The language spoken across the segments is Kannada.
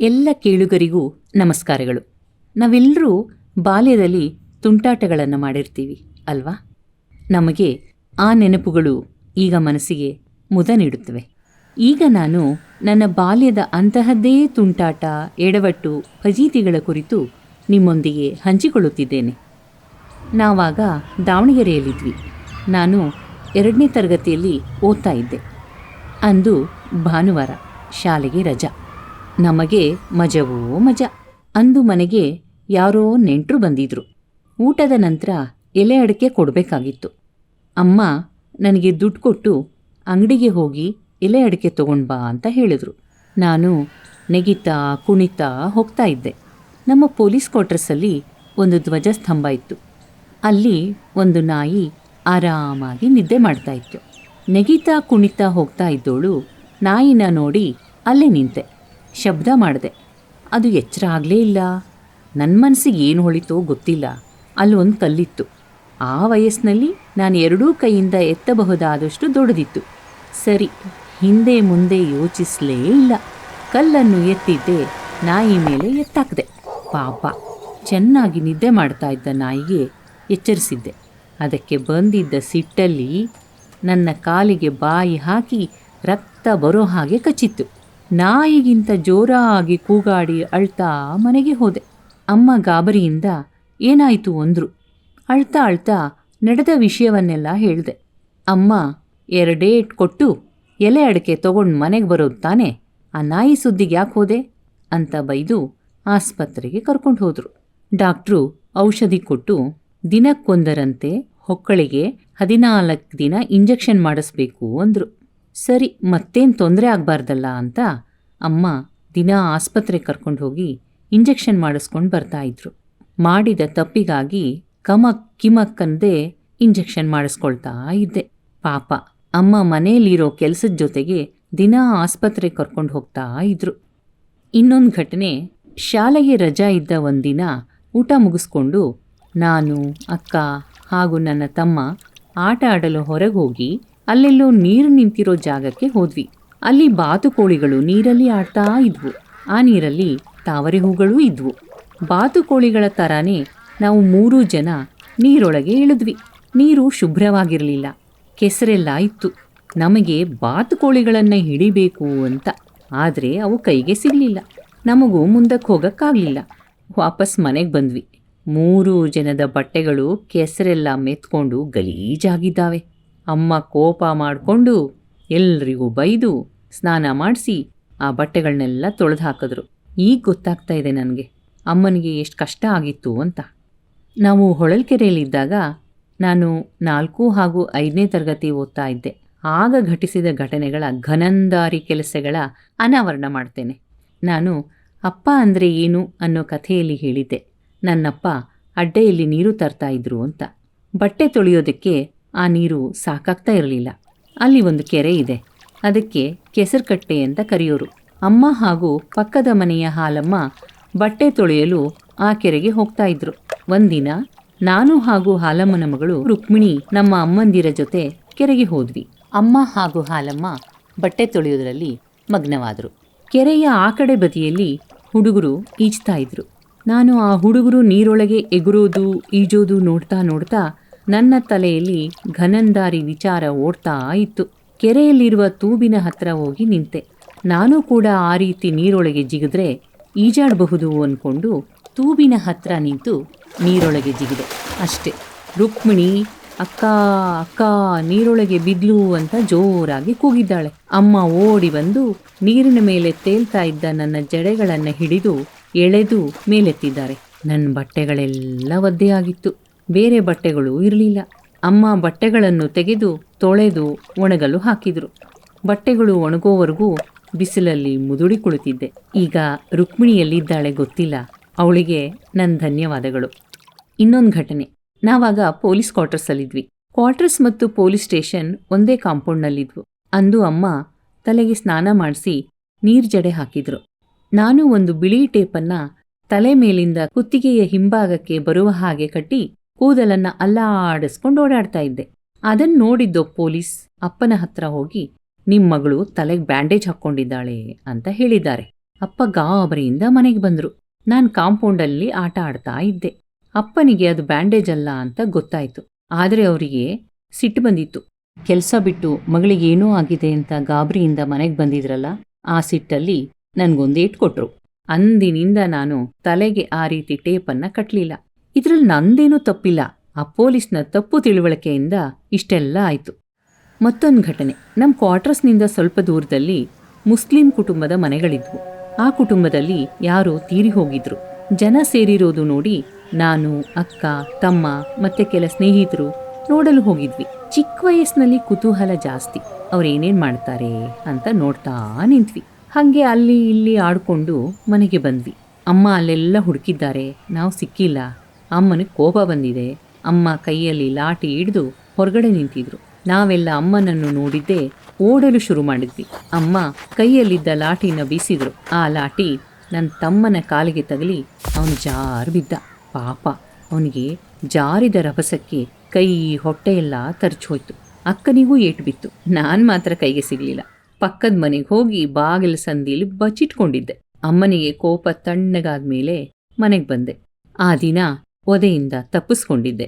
ಎಲ್ಲ ಕೇಳುಗರಿಗೂ ನಮಸ್ಕಾರಗಳು. ನಾವೆಲ್ಲರೂ ಬಾಲ್ಯದಲ್ಲಿ ತುಂಟಾಟಗಳನ್ನು ಮಾಡಿರ್ತೀವಿ, ಅಲ್ವಾ? ನಮಗೆ ಆ ನೆನಪುಗಳು ಈಗ ಮನಸ್ಸಿಗೆ ಮುದ ನೀಡುತ್ತವೆ. ಈಗ ನಾನು ನನ್ನ ಬಾಲ್ಯದ ಅಂತಹದ್ದೇ ತುಂಟಾಟ, ಎಡವಟ್ಟು, ಫಜೀತಿಗಳ ಕುರಿತು ನಿಮ್ಮೊಂದಿಗೆ ಹಂಚಿಕೊಳ್ಳುತ್ತಿದ್ದೇನೆ. ನಾವಾಗ ದಾವಣಗೆರೆಯಲ್ಲಿದ್ವಿ. ನಾನು ಎರಡನೇ ತರಗತಿಯಲ್ಲಿ ಓದ್ತಾ ಇದ್ದೆ. ಅಂದು ಭಾನುವಾರ ಶಾಲೆಗೆ ರಜಾ. ನಮಗೆ ಮಜವೋ ಮಜ. ಅಂದು ಮನೆಗೆ ಯಾರೋ ನೆಂಟರು ಬಂದಿದ್ರು. ಊಟದ ನಂತರ ಎಲೆ ಅಡಿಕೆ ಕೊಡಬೇಕಾಗಿತ್ತು. ಅಮ್ಮ ನನಗೆ ದುಡ್ಡು ಕೊಟ್ಟು ಅಂಗಡಿಗೆ ಹೋಗಿ ಎಲೆ ಅಡಿಕೆ ತಗೊಂಡು ಬಾ ಅಂತ ಹೇಳಿದ್ರು. ನಾನು ನೆಗಿತಾ ಕುಣಿತಾ ಹೋಗ್ತಾ ಇದ್ದೆ. ನಮ್ಮ ಪೊಲೀಸ್ ಕ್ವಾರ್ಟರ್ಸಲ್ಲಿ ಒಂದು ಧ್ವಜಸ್ತಂಭ ಇತ್ತು. ಅಲ್ಲಿ ಒಂದು ನಾಯಿ ಆರಾಮಾಗಿ ನಿದ್ದೆ ಮಾಡ್ತಾ ಇತ್ತು. ನೆಗಿತಾ ಕುಣಿತಾ ಹೋಗ್ತಾ ಇದ್ದೋಳು ನಾಯಿನ ನೋಡಿ ಅಲ್ಲೇ ನಿಂತೆ. ಶಬ್ದ ಮಾಡಿದೆ. ಅದು ಎಚ್ಚರ ಆಗಲೇ ಇಲ್ಲ. ನನ್ನ ಮನಸ್ಸಿಗೆ ಏನು ಹೊಳಿತೋ ಗೊತ್ತಿಲ್ಲ. ಅಲ್ಲೊಂದು ಕಲ್ಲಿತ್ತು. ಆ ವಯಸ್ಸಿನಲ್ಲಿ ನಾನು ಎರಡೂ ಕೈಯಿಂದ ಎತ್ತಬಹುದಾದಷ್ಟು ದೊಡ್ಡದಿತ್ತು. ಸರಿ, ಹಿಂದೆ ಮುಂದೆ ಯೋಚಿಸಲೇ ಇಲ್ಲ. ಕಲ್ಲನ್ನು ಎತ್ತಿದ್ದೆ, ನಾಯಿ ಮೇಲೆ ಎತ್ತಾಕ್ದೆ. ಪಾಪ, ಚೆನ್ನಾಗಿ ನಿದ್ದೆ ಮಾಡ್ತಾ ಇದ್ದ ನಾಯಿಗೆ ಎಚ್ಚರಿಸಿದ್ದೆ. ಅದಕ್ಕೆ ಬಂದಿದ್ದ ಸಿಟ್ಟಲ್ಲಿ ನನ್ನ ಕಾಲಿಗೆ ಬಾಯಿ ಹಾಕಿ ರಕ್ತ ಬರೋ ಹಾಗೆ ಕಚ್ಚಿತ್ತು. ನಾಯಿಗಿಂತ ಜೋರಾಗಿ ಕೂಗಾಡಿ ಅಳ್ತಾ ಮನೆಗೆ ಹೋದೆ. ಅಮ್ಮ ಗಾಬರಿಯಿಂದ ಏನಾಯಿತು ಅಂದರು. ಅಳ್ತಾ ಅಳ್ತಾ ನಡೆದ ವಿಷಯವನ್ನೆಲ್ಲ ಹೇಳಿದೆ. ಅಮ್ಮ, ಎರಡೇ ಕೊಟ್ಟು ಎಲೆ ಅಡಿಕೆ ತಗೊಂಡು ಮನೆಗೆ ಬರೋದು ತಾನೇ? ಆ ನಾಯಿ ಸುದ್ದಿಗೆ ಯಾಕೆ ಹೋದೆ? ಅಂತ ಬೈದು ಆಸ್ಪತ್ರೆಗೆ ಕರ್ಕೊಂಡು ಹೋದರು. ಡಾಕ್ಟ್ರು ಔಷಧಿ ಕೊಟ್ಟು ದಿನಕ್ಕೊಂದರಂತೆ ಹೊಕ್ಕಳಿಗೆ ಹದಿನಾಲ್ಕು ದಿನ ಇಂಜೆಕ್ಷನ್ ಮಾಡಿಸ್ಬೇಕು ಅಂದರು. ಸರಿ, ಮತ್ತೇನು ತೊಂದರೆ ಆಗಬಾರ್ದಲ್ಲ ಅಂತ ಅಮ್ಮ ದಿನ ಆಸ್ಪತ್ರೆ ಕರ್ಕೊಂಡು ಹೋಗಿ ಇಂಜೆಕ್ಷನ್ ಮಾಡಿಸ್ಕೊಂಡು ಬರ್ತಾ ಇದ್ರು. ಮಾಡಿದ ತಪ್ಪಿಗಾಗಿ ಕಮಕ್ ಕಿಮಕ್ಕಂದೇ ಇಂಜೆಕ್ಷನ್ ಮಾಡಿಸ್ಕೊಳ್ತಾ ಇದ್ದೆ. ಪಾಪ, ಅಮ್ಮ ಮನೆಯಲ್ಲಿರೋ ಕೆಲಸದ ಜೊತೆಗೆ ದಿನ ಆಸ್ಪತ್ರೆ ಕರ್ಕೊಂಡು ಹೋಗ್ತಾ ಇದ್ರು. ಇನ್ನೊಂದು ಘಟನೆ, ಶಾಲೆಗೆ ರಜಾ ಇದ್ದ ಒಂದಿನ ಊಟ ಮುಗಿಸ್ಕೊಂಡು ನಾನು, ಅಕ್ಕ ಹಾಗೂ ನನ್ನ ತಮ್ಮ ಆಟ ಆಡಲು ಹೊರಗೆ ಹೋಗಿ ಅಲ್ಲೆಲ್ಲೋ ನೀರು ನಿಂತಿರೋ ಜಾಗಕ್ಕೆ ಹೋದ್ವಿ. ಅಲ್ಲಿ ಬಾತುಕೋಳಿಗಳು ನೀರಲ್ಲಿ ಆಡ್ತಾ ಇದ್ವು. ಆ ನೀರಲ್ಲಿ ತಾವರೆ ಹೂಗಳೂ ಇದ್ವು. ಬಾತುಕೋಳಿಗಳ ತರಾನೇ ನಾವು ಮೂರೂ ಜನ ನೀರೊಳಗೆ ಇಳಿದ್ವಿ. ನೀರು ಶುಭ್ರವಾಗಿರಲಿಲ್ಲ. ಕೆಸರೆಲ್ಲ ಇತ್ತು. ನಮಗೆ ಬಾತುಕೋಳಿಗಳನ್ನು ಹಿಡಿಬೇಕು ಅಂತ. ಆದರೆ ಅವು ಕೈಗೆ ಸಿಗಲಿಲ್ಲ. ನಮಗೂ ಮುಂದಕ್ಕೆ ಹೋಗೋಕ್ಕಾಗಲಿಲ್ಲ. ವಾಪಸ್ ಮನೆಗೆ ಬಂದ್ವಿ. ಮೂರು ಜನದ ಬಟ್ಟೆಗಳು ಕೆಸರೆಲ್ಲ ಮೆತ್ಕೊಂಡು ಗಲೀಜಾಗಿದ್ದಾವೆ. ಅಮ್ಮ ಕೋಪ ಮಾಡಿಕೊಂಡು ಎಲ್ರಿಗೂ ಬೈದು ಸ್ನಾನ ಮಾಡಿಸಿ ಆ ಬಟ್ಟೆಗಳನ್ನೆಲ್ಲ ತೊಳೆದು ಹಾಕಿದ್ರು ಈಗ ಗೊತ್ತಾಗ್ತಾ ಇದೆ ನನಗೆ. ಅಮ್ಮನಿಗೆ ಎಷ್ಟು ಕಷ್ಟ ಆಗಿತ್ತು ಅಂತ. ನಾವು ಹೊಳಲ್ಕೆರೆಯಲ್ಲಿದ್ದಾಗ ನಾನು ನಾಲ್ಕು ಹಾಗೂ ಐದನೇ ತರಗತಿ ಓದ್ತಾ ಇದ್ದೆ. ಆಗ ಘಟಿಸಿದ ಘಟನೆಗಳ ಘನಂದಾರಿ ಕೆಲಸಗಳ ಅನಾವರಣ ಮಾಡ್ತೇನೆ. ನಾನು, ಅಪ್ಪ ಅಂದರೆ ಏನು? ಅನ್ನೋ ಕಥೆಯಲ್ಲಿ ಹೇಳಿದ್ದೆ. ನನ್ನಪ್ಪ, ಅಡ್ಡೆಯಲ್ಲಿ ನೀರು ತರ್ತಾ ಇದ್ರು ಅಂತ. ಬಟ್ಟೆ ತೊಳೆಯೋದಕ್ಕೆ ಆ ನೀರು ಸಾಕಾಗ್ತಾ ಇರಲಿಲ್ಲ. ಅಲ್ಲಿ ಒಂದು ಕೆರೆ ಇದೆ. ಅದಕ್ಕೆ ಕೆಸರುಕಟ್ಟೆ ಅಂತ ಕರೆಯೋರು. ಅಮ್ಮ ಹಾಗೂ ಪಕ್ಕದ ಮನೆಯ ಹಾಲಮ್ಮ ಬಟ್ಟೆ ತೊಳೆಯಲು ಆ ಕೆರೆಗೆ ಹೋಗ್ತಾ ಇದ್ರು. ಒಂದಿನ ನಾನು ಹಾಗೂ ಹಾಲಮ್ಮನ ಮಗಳು ರುಕ್ಮಿಣಿ ನಮ್ಮ ಅಮ್ಮಂದಿರ ಜೊತೆ ಕೆರೆಗೆ ಹೋದ್ವಿ. ಅಮ್ಮ ಹಾಗೂ ಹಾಲಮ್ಮ ಬಟ್ಟೆ ತೊಳೆಯೋದ್ರಲ್ಲಿ ಮಗ್ನವಾದರು. ಕೆರೆಯ ಆ ಕಡೆ ಬದಿಯಲ್ಲಿ ಹುಡುಗರು ಈಜ್ತಾ ಇದ್ರು. ನಾನು ಆ ಹುಡುಗರು ನೀರೊಳಗೆ ಎಗುರೋದು, ಈಜೋದು ನೋಡ್ತಾ ನೋಡ್ತಾ ನನ್ನ ತಲೆಯಲ್ಲಿ ಘನಂದಾರಿ ವಿಚಾರ ಓಡ್ತಾ ಇತ್ತು. ಕೆರೆಯಲ್ಲಿರುವ ತೂಬಿನ ಹತ್ರ ಹೋಗಿ ನಿಂತೆ. ನಾನು ಕೂಡ ಆ ರೀತಿ ನೀರೊಳಗೆ ಜಿಗಿದ್ರೆ ಈಜಾಡಬಹುದು ಅಂದ್ಕೊಂಡು ತೂಬಿನ ಹತ್ರ ನಿಂತು ನೀರೊಳಗೆ ಜಿಗಿದೆ. ಅಷ್ಟೆ. ರುಕ್ಮಿಣಿ, ಅಕ್ಕ ಅಕ್ಕ, ನೀರೊಳಗೆ ಬಿದ್ಲು ಅಂತ ಜೋರಾಗಿ ಕೂಗಿದ್ದಾಳೆ. ಅಮ್ಮ ಓಡಿ ಬಂದು ನೀರಿನ ಮೇಲೆ ತೇಲ್ತಾ ಇದ್ದ ನನ್ನ ಜಡೆಗಳನ್ನು ಹಿಡಿದು ಎಳೆದು ಮೇಲೆತ್ತಿದ್ದಾರೆ. ನನ್ನ ಬಟ್ಟೆಗಳೆಲ್ಲ ಒದ್ದೆಯಾಗಿತ್ತು. ಬೇರೆ ಬಟ್ಟೆಗಳು ಇರಲಿಲ್ಲ. ಅಮ್ಮ ಬಟ್ಟೆಗಳನ್ನು ತೆಗೆದು ತೊಳೆದು ಒಣಗಲು ಹಾಕಿದ್ರು. ಬಟ್ಟೆಗಳು ಒಣಗೋವರೆಗೂ ಬಿಸಿಲಲ್ಲಿ ಮುದುಡಿ ಕುಳಿತಿದ್ದೆ. ಈಗ ರುಕ್ಮಿಣಿಯಲ್ಲಿದ್ದಾಳೆ ಗೊತ್ತಿಲ್ಲ. ಅವಳಿಗೆ ನನ್ನ ಧನ್ಯವಾದಗಳು. ಇನ್ನೊಂದು ಘಟನೆ. ನಾವಾಗ ಪೊಲೀಸ್ ಕ್ವಾರ್ಟರ್ಸಲ್ಲಿದ್ವಿ. ಕ್ವಾರ್ಟರ್ಸ್ ಮತ್ತು ಪೊಲೀಸ್ ಸ್ಟೇಷನ್ ಒಂದೇ ಕಾಂಪೌಂಡ್ನಲ್ಲಿದ್ವು. ಅಂದು ಅಮ್ಮ ತಲೆಗೆ ಸ್ನಾನ ಮಾಡಿಸಿ ನೀರ್ ಜಡೆ ಹಾಕಿದ್ರು. ನಾನು ಒಂದು ಬಿಳಿ ಟೇಪನ್ನ ತಲೆ ಮೇಲಿಂದ ಕುತ್ತಿಗೆಯ ಹಿಂಭಾಗಕ್ಕೆ ಬರುವ ಹಾಗೆ ಕಟ್ಟಿ ಕೂದಲನ್ನ ಅಲ್ಲಾಡಿಸ್ಕೊಂಡು ಓಡಾಡ್ತಾ ಇದ್ದೆ. ಅದನ್ ನೋಡಿದ್ದು ಪೊಲೀಸ್ ಅಪ್ಪನ ಹತ್ರ ಹೋಗಿ, ನಿಮ್ ಮಗಳು ತಲೆಗೆ ಬ್ಯಾಂಡೇಜ್ ಹಾಕ್ಕೊಂಡಿದ್ದಾಳೆ ಅಂತ ಹೇಳಿದ್ದಾರೆ. ಅಪ್ಪ ಗಾಬರಿಯಿಂದ ಮನೆಗೆ ಬಂದ್ರು. ನಾನು ಕಾಂಪೌಂಡಲ್ಲಿ ಆಟ ಆಡ್ತಾ ಇದ್ದೆ. ಅಪ್ಪನಿಗೆ ಅದು ಬ್ಯಾಂಡೇಜ್ ಅಲ್ಲ ಅಂತ ಗೊತ್ತಾಯ್ತು. ಆದ್ರೆ ಅವರಿಗೆ ಸಿಟ್ಟು ಬಂದಿತ್ತು. ಕೆಲಸ ಬಿಟ್ಟು ಮಗಳಿಗೆ ಏನೋ ಆಗಿದೆ ಅಂತ ಗಾಬರಿಯಿಂದ ಮನೆಗೆ ಬಂದಿದ್ರಲ್ಲ, ಆ ಸಿಟ್ಟಲ್ಲಿ ನನ್ಗೊಂದೇಟ್ ಕೊಟ್ರು. ಅಂದಿನಿಂದ ನಾನು ತಲೆಗೆ ಆ ರೀತಿ ಟೇಪನ್ನ ಕಟ್ಲಿಲ್ಲ. ಇದ್ರಲ್ಲಿ ನಂದೇನೂ ತಪ್ಪಿಲ್ಲ. ಆ ಪೊಲೀಸ್ನ ತಪ್ಪು ತಿಳುವಳಿಕೆಯಿಂದ ಇಷ್ಟೆಲ್ಲ ಆಯಿತು. ಮತ್ತೊಂದು ಘಟನೆ. ನಮ್ಮ ಕ್ವಾರ್ಟರ್ಸ್ನಿಂದ ಸ್ವಲ್ಪ ದೂರದಲ್ಲಿ ಮುಸ್ಲಿಂ ಕುಟುಂಬದ ಮನೆಗಳಿದ್ವು. ಆ ಕುಟುಂಬದಲ್ಲಿ ಯಾರೋ ತೀರಿ ಹೋಗಿದ್ರು. ಜನ ಸೇರಿರೋದು ನೋಡಿ ನಾನು, ಅಕ್ಕ, ತಮ್ಮ ಮತ್ತೆ ಕೆಲ ಸ್ನೇಹಿತರು ನೋಡಲು ಹೋಗಿದ್ವಿ. ಚಿಕ್ಕ ವಯಸ್ಸಿನಲ್ಲಿ ಕುತೂಹಲ ಜಾಸ್ತಿ. ಅವ್ರೇನೇನ್ ಮಾಡ್ತಾರೆ ಅಂತ ನೋಡ್ತಾ ನಿಂತ್ವಿ. ಹಂಗೆ ಅಲ್ಲಿ ಇಲ್ಲಿ ಆಡ್ಕೊಂಡು ಮನೆಗೆ ಬಂದ್ವಿ. ಅಮ್ಮ ಅಲ್ಲೆಲ್ಲ ಹುಡುಕಿದ್ದಾರೆ. ನಾವು ಸಿಕ್ಕಿಲ್ಲ. ಅಮ್ಮನಿಗೆ ಕೋಪ ಬಂದಿದೆ. ಅಮ್ಮ ಕೈಯಲ್ಲಿ ಲಾಠಿ ಹಿಡಿದು ಹೊರಗಡೆ ನಿಂತಿದ್ರು. ನಾವೆಲ್ಲ ಅಮ್ಮನನ್ನು ನೋಡಿದ್ದೇ ಓಡಲು ಶುರು ಮಾಡಿದ್ವಿ. ಅಮ್ಮ ಕೈಯಲ್ಲಿದ್ದ ಲಾಠಿನ ಬೀಸಿದ್ರು. ಆ ಲಾಠಿ ನನ್ನ ತಮ್ಮನ ಕಾಲಿಗೆ ತಗಲಿ, ಅವನು ಜಾರು ಬಿದ್ದ. ಪಾಪ, ಅವನಿಗೆ ಜಾರಿದ ರಭಸಕ್ಕೆ ಕೈ ಹೊಟ್ಟೆಯೆಲ್ಲ ತರ್ಚೋಯ್ತು ಅಕ್ಕನಿಗೂ ಏಟು ಬಿತ್ತು. ನಾನು ಮಾತ್ರ ಕೈಗೆ ಸಿಗಲಿಲ್ಲ. ಪಕ್ಕದ ಮನೆಗೆ ಹೋಗಿ ಬಾಗಿಲ ಸಂದಿಲಿ ಬಚ್ಚಿಟ್ಕೊಂಡಿದ್ದೆ. ಅಮ್ಮನಿಗೆ ಕೋಪ ತಣ್ಣಗಾದ್ಮೇಲೆ ಮನೆಗೆ ಬಂದೆ. ಆ ದಿನ ಒದೆಯಿಂದ ತಪ್ಪಿಸ್ಕೊಂಡಿದ್ದೆ.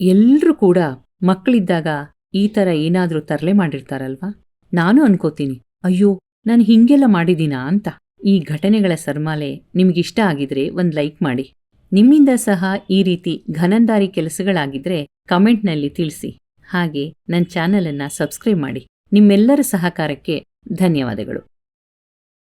ಎಲ್ಲರೂ ಕೂಡ ಮಕ್ಕಳಿದ್ದಾಗ ಈ ಥರ ಏನಾದ್ರೂ ತರಲೆ ಮಾಡಿರ್ತಾರಲ್ವಾ? ನಾನು ಅನ್ಕೋತೀನಿ, ಅಯ್ಯೋ, ನಾನು ಹಿಂಗೆಲ್ಲ ಮಾಡಿದೀನಾ ಅಂತ. ಈ ಘಟನೆಗಳ ಸರ್ಮಾಲೆ ನಿಮ್ಗಿಷ್ಟ ಆಗಿದ್ರೆ ಒಂದ್ ಲೈಕ್ ಮಾಡಿ. ನಿಮ್ಮಿಂದ ಸಹ ಈ ರೀತಿ ಘನಂದಾರಿ ಕೆಲಸಗಳಾಗಿದ್ರೆ ಕಮೆಂಟ್ನಲ್ಲಿ ತಿಳಿಸಿ. ಹಾಗೆ ನನ್ನ ಚಾನಲನ್ನು ಸಬ್ಸ್ಕ್ರೈಬ್ ಮಾಡಿ. ನಿಮ್ಮೆಲ್ಲರ ಸಹಕಾರಕ್ಕೆ ಧನ್ಯವಾದಗಳು.